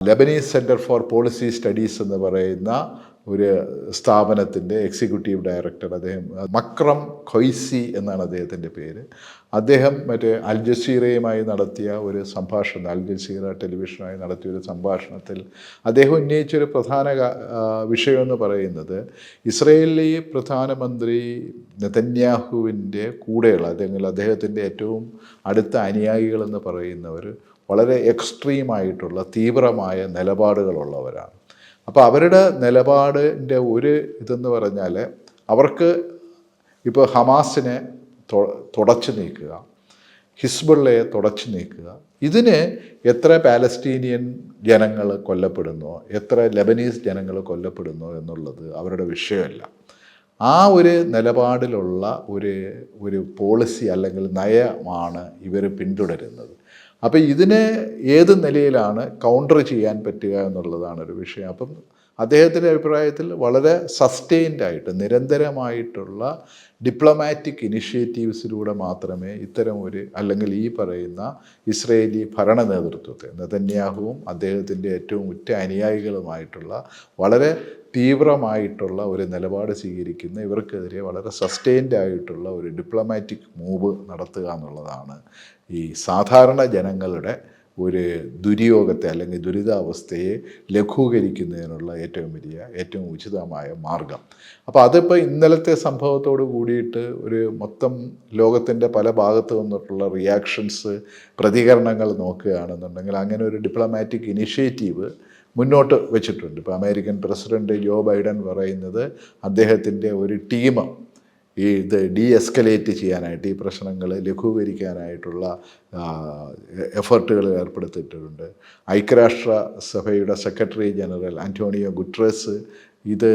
Lebanese centre for policy studies എന്ന് പറയുന്ന ഒരു സ്ഥാപനത്തിന്റെ എക്സിക്യൂട്ടീവ് ഡയറക്ടർ അദ്ദേഹം മക്രം ഖൊയ്സി എന്നാണ് അദ്ദേഹത്തിന്റെ പേര്. അദ്ദേഹം മറ്റേ അൽ ജസീറയുമായി നടത്തിയ ഒരു സംഭാഷണം അൽ ജസീറ ടെലിവിഷനുമായി നടത്തിയ ഒരു സംഭാഷണത്തിൽ അദ്ദേഹം ഉന്നയിച്ചൊരു പ്രധാന വിഷയമെന്ന് പറയുന്നത് ഇസ്രയേലി പ്രധാനമന്ത്രി നെതന്യാഹുവിന്റെ കൂടെയുള്ള അല്ലെങ്കിൽ അദ്ദേഹത്തിന്റെ ഏറ്റവും അടുത്ത അനുയായികളെന്ന് പറയുന്നവർ വളരെ എക്സ്ട്രീമായിട്ടുള്ള തീവ്രമായ നിലപാടുകളുള്ളവരാണ്. അപ്പോൾ അവരുടെ നിലപാടിന്റെ ഒരു ഇതെന്ന് പറഞ്ഞാൽ അവർക്ക് ഇപ്പോൾ ഹമാസിനെ തുടച്ചു നീക്കുക ഹിസ്ബുള്ളയെ തുടച്ചു നീക്കുക ഇതിന് എത്ര പാലസ്തീനിയൻ ജനങ്ങൾ കൊല്ലപ്പെടുന്നോ എത്ര ലെബനീസ് ജനങ്ങൾ കൊല്ലപ്പെടുന്നോ എന്നുള്ളത് അവരുടെ വിഷയമല്ല. ആ ഒരു നിലപാടിലുള്ള ഒരു ഒരു പോളിസി അല്ലെങ്കിൽ നയമാണ് ഇവർ പിന്തുടരുന്നത്. അപ്പോൾ ഇതിനെ ഏത് നിലയിലാണ് കൗണ്ടർ ചെയ്യാൻ പറ്റുക എന്നുള്ളതാണ് ഒരു വിഷയം. അപ്പം അദ്ദേഹത്തിന്റെ അഭിപ്രായത്തിൽ വളരെ സസ്റ്റെയിൻഡ് ആയിട്ട് നിരന്തരമായിട്ടുള്ള ഡിപ്ലോമാറ്റിക് ഇനിഷ്യേറ്റീവ്സിലൂടെ മാത്രമേ ഇത്തരം ഒരു അല്ലെങ്കിൽ ഈ പറയുന്ന ഇസ്രയേലി ഭരണ നേതൃത്വത്തെ നെതന്യാഹുവും അദ്ദേഹത്തിന്റെ ഏറ്റവും ഉറ്റ അനുയായികളുമായിട്ടുള്ള വളരെ തീവ്രമായിട്ടുള്ള ഒരു നിലപാട് സ്വീകരിക്കുന്ന ഇവർക്കെതിരെ വളരെ സസ്റ്റെയിൻഡ് ആയിട്ടുള്ള ഒരു ഡിപ്ലോമാറ്റിക് മൂവ് നടത്തുക എന്നുള്ളതാണ് ഈ സാധാരണ ജനങ്ങളുടെ ഒരു ദുര്യോഗത്തെ അല്ലെങ്കിൽ ദുരിതാവസ്ഥയെ ലഘൂകരിക്കുന്നതിനുള്ള ഏറ്റവും വലിയ ഏറ്റവും ഉചിതമായ മാർഗം. അപ്പോൾ അതിപ്പോൾ ഇന്നലത്തെ സംഭവത്തോട് കൂടിയിട്ട് ഒരു മൊത്തം ലോകത്തിന്റെ പല ഭാഗത്തു നിന്നിട്ടുള്ള റിയാക്ഷൻസ് പ്രതികരണങ്ങൾ നോക്കുകയാണെന്നുണ്ടെങ്കിൽ അങ്ങനെ ഒരു ഡിപ്ലോമാറ്റിക് ഇനിഷ്യേറ്റീവ് മുന്നോട്ട് വെച്ചിട്ടുണ്ട്. ഇപ്പോൾ അമേരിക്കൻ പ്രസിഡന്റ് ജോ ബൈഡൻ പറയുന്നത് അദ്ദേഹത്തിന്റെ ഒരു ടീം ഈ ഇത് ഡീ എസ്കലേറ്റ് ചെയ്യാനായിട്ട് ഈ പ്രശ്നങ്ങൾ ലഘൂകരിക്കാനായിട്ടുള്ള എഫർട്ടുകൾ ഏർപ്പെടുത്തിയിട്ടുണ്ട്. ഐക്യരാഷ്ട്ര സഭയുടെ സെക്രട്ടറി ജനറൽ ആന്റോണിയോ ഗുട്രസ് ഇത്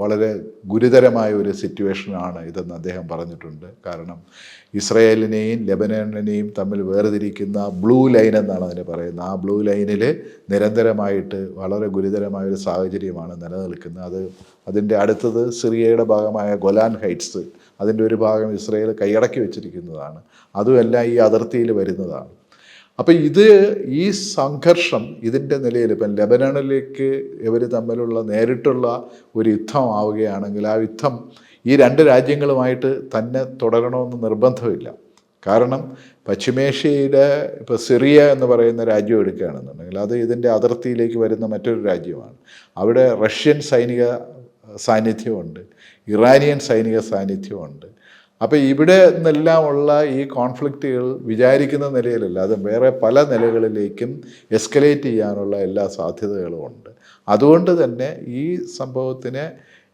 വളരെ ഗുരുതരമായ ഒരു സിറ്റുവേഷനാണ് ഇതെന്ന് അദ്ദേഹം പറഞ്ഞിട്ടുണ്ട്. കാരണം ഇസ്രയേലിനെയും ലെബനനെയും തമ്മിൽ വേർതിരിക്കുന്ന ബ്ലൂ ലൈൻ എന്നാണ് അതിന് പറയുന്നത്. ആ ബ്ലൂ ലൈനിൽ നിരന്തരമായിട്ട് വളരെ ഗുരുതരമായ ഒരു സാഹചര്യമാണ് നിലനിൽക്കുന്നത്. അത് അതിന്റെ അടുത്തത് സിറിയയുടെ ഭാഗമായ ഗൊലാൻ ഹൈറ്റ്സ് അതിന്റെ ഒരു ഭാഗം ഇസ്രയേൽ കൈയടക്കി വെച്ചിരിക്കുന്നതാണ്. അതുമെല്ലാം ഈ അതിർത്തിയിൽ വരുന്നതാണ്. അപ്പം ഇത് ഈ സംഘർഷം ഇതിന്റെ നിലയിൽ ഇപ്പം ലെബനണിലേക്ക് ഇവർ തമ്മിലുള്ള നേരിട്ടുള്ള ഒരു യുദ്ധം ആവുകയാണെങ്കിൽ ആ യുദ്ധം ഈ രണ്ട് രാജ്യങ്ങളുമായിട്ട് തന്നെ തുടരണമെന്ന് നിർബന്ധമില്ല. കാരണം പശ്ചിമേഷ്യയുടെ ഇപ്പോൾ സിറിയ എന്ന് പറയുന്ന രാജ്യം എടുക്കുകയാണെന്നുണ്ടെങ്കിൽ അത് ഇതിന്റെ അതിർത്തിയിലേക്ക് വരുന്ന മറ്റൊരു രാജ്യമാണ്. അവിടെ റഷ്യൻ സൈനിക സാന്നിധ്യമുണ്ട് ഇറാനിയൻ സൈനിക സാന്നിധ്യമുണ്ട് അപ്പോൾ ഇവിടെ നിന്നെല്ലാം ഉള്ള ഈ കോൺഫ്ലിക്റ്റുകൾ വിചാരിക്കുന്ന നിലയിലല്ല. അത് വേറെ പല നിലകളിലേക്കും എസ്കലേറ്റ് ചെയ്യാനുള്ള എല്ലാ സാധ്യതകളും ഉണ്ട്. അതുകൊണ്ട് തന്നെ ഈ സംഭവത്തിനെ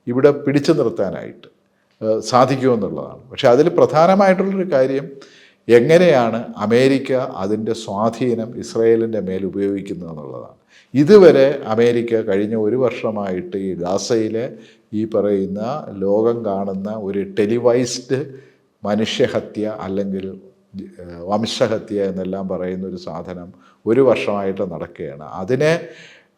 ഇവിടെ പിടിച്ചു നിർത്താനായിട്ട് സാധിക്കുമെന്നുള്ളതാണ് പക്ഷെ അതിൽ പ്രധാനമായിട്ടുള്ളൊരു കാര്യം എങ്ങനെയാണ് അമേരിക്ക അതിന്റെ സ്വാധീനം ഇസ്രയേലിന്റെ മേൽ ഉപയോഗിക്കുന്നത് എന്നുള്ളതാണ്. ഇതുവരെ അമേരിക്ക കഴിഞ്ഞ ഒരു വർഷമായിട്ട് ഈ ഗാസയിലെ ഈ പറയുന്ന ലോകം കാണുന്ന ഒരു ടെലിവൈസ്ഡ് മനുഷ്യഹത്യ അല്ലെങ്കിൽ വംശഹത്യ എന്നെല്ലാം പറയുന്ന ഒരു സാധനം ഒരു വർഷമായിട്ട് നടക്കുകയാണ്. അതിനെ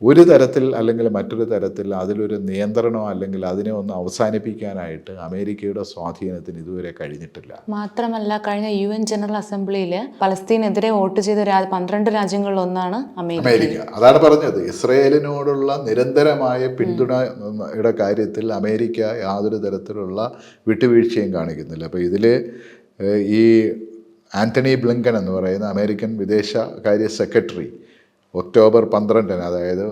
ഒരു തരത്തിൽ അല്ലെങ്കിൽ മറ്റൊരു തരത്തിൽ അതിലൊരു നിയന്ത്രണമോ അല്ലെങ്കിൽ അതിനെ ഒന്ന് അവസാനിപ്പിക്കാനായിട്ട് അമേരിക്കയുടെ സ്വാധീനത്തിന് ഇതുവരെ കഴിഞ്ഞിട്ടില്ല. മാത്രമല്ല കഴിഞ്ഞ യു എൻ ജനറൽ അസംബ്ലിയിൽ പലസ്തീനെതിരെ വോട്ട് ചെയ്ത പന്ത്രണ്ട് രാജ്യങ്ങളിൽ ഒന്നാണ് അമേരിക്ക. അമേരിക്ക. അതാണ് പറഞ്ഞത്. ഇസ്രയേലിനോടുള്ള നിരന്തരമായ പിന്തുണയുടെ കാര്യത്തിൽ അമേരിക്ക യാതൊരു തരത്തിലുള്ള വിട്ടുവീഴ്ചയും കാണിക്കുന്നില്ല. അപ്പോൾ ഇതിൽ ഈ ആന്റണി ബ്ലിങ്കൻ എന്ന് പറയുന്ന അമേരിക്കൻ വിദേശകാര്യ സെക്രട്ടറി ഒക്ടോബർ പന്ത്രണ്ടിന് അതായത്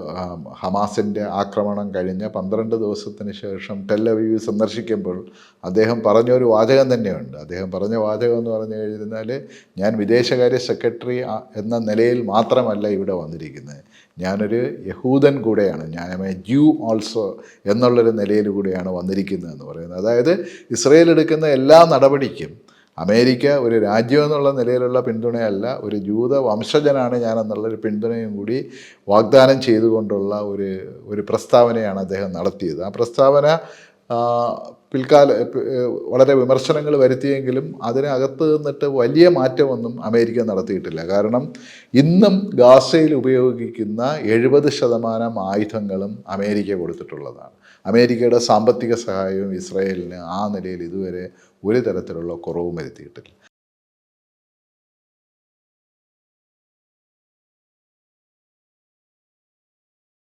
ഹമാസിന്റെ ആക്രമണം കഴിഞ്ഞ പന്ത്രണ്ട് ദിവസത്തിന് ശേഷം ടെല്ലവീവ് സന്ദർശിക്കുമ്പോൾ അദ്ദേഹം പറഞ്ഞൊരു വാചകം തന്നെയുണ്ട്. അദ്ദേഹം പറഞ്ഞ വാചകം എന്ന് പറഞ്ഞു കഴിഞ്ഞാൽ ഞാൻ വിദേശകാര്യ സെക്രട്ടറി എന്ന നിലയിൽ മാത്രമല്ല ഇവിടെ വന്നിരിക്കുന്നത് ഞാനൊരു യഹൂദൻ കൂടെയാണ്. ഞാൻ എ ജ്യൂ ഓൾസോ എന്നുള്ളൊരു നിലയിൽ കൂടെയാണ് വന്നിരിക്കുന്നത് എന്ന് പറയുന്നത്. അതായത് ഇസ്രയേൽ എടുക്കുന്ന എല്ലാ നടപടിക്കും അമേരിക്ക ഒരു രാജ്യം എന്നുള്ള നിലയിലുള്ള പിന്തുണയല്ല ഒരു ജൂത വംശജനാണ് ഞാൻ എന്നുള്ളൊരു പിന്തുണയും കൂടി വാഗ്ദാനം ചെയ്തുകൊണ്ടുള്ള ഒരു ഒരു പ്രസ്താവനയാണ് അദ്ദേഹം നടത്തിയത്. ആ പ്രസ്താവന പിൽക്കാല വളരെ വിമർശനങ്ങൾ വരുത്തിയെങ്കിലും അതിനകത്ത് നിന്നിട്ട് വലിയ മാറ്റമൊന്നും അമേരിക്ക നടത്തിയിട്ടില്ല. കാരണം ഇന്നും ഗാസയിൽ ഉപയോഗിക്കുന്ന എഴുപത് ശതമാനം ആയുധങ്ങളും അമേരിക്ക കൊടുത്തിട്ടുള്ളതാണ്. അമേരിക്കയുടെ സാമ്പത്തിക സഹായവും ഇസ്രായേലിന് ആ നിലയിൽ ഇതുവരെ ഒരു തരത്തിലുള്ള കുറവും വരുത്തിയിട്ടില്ല.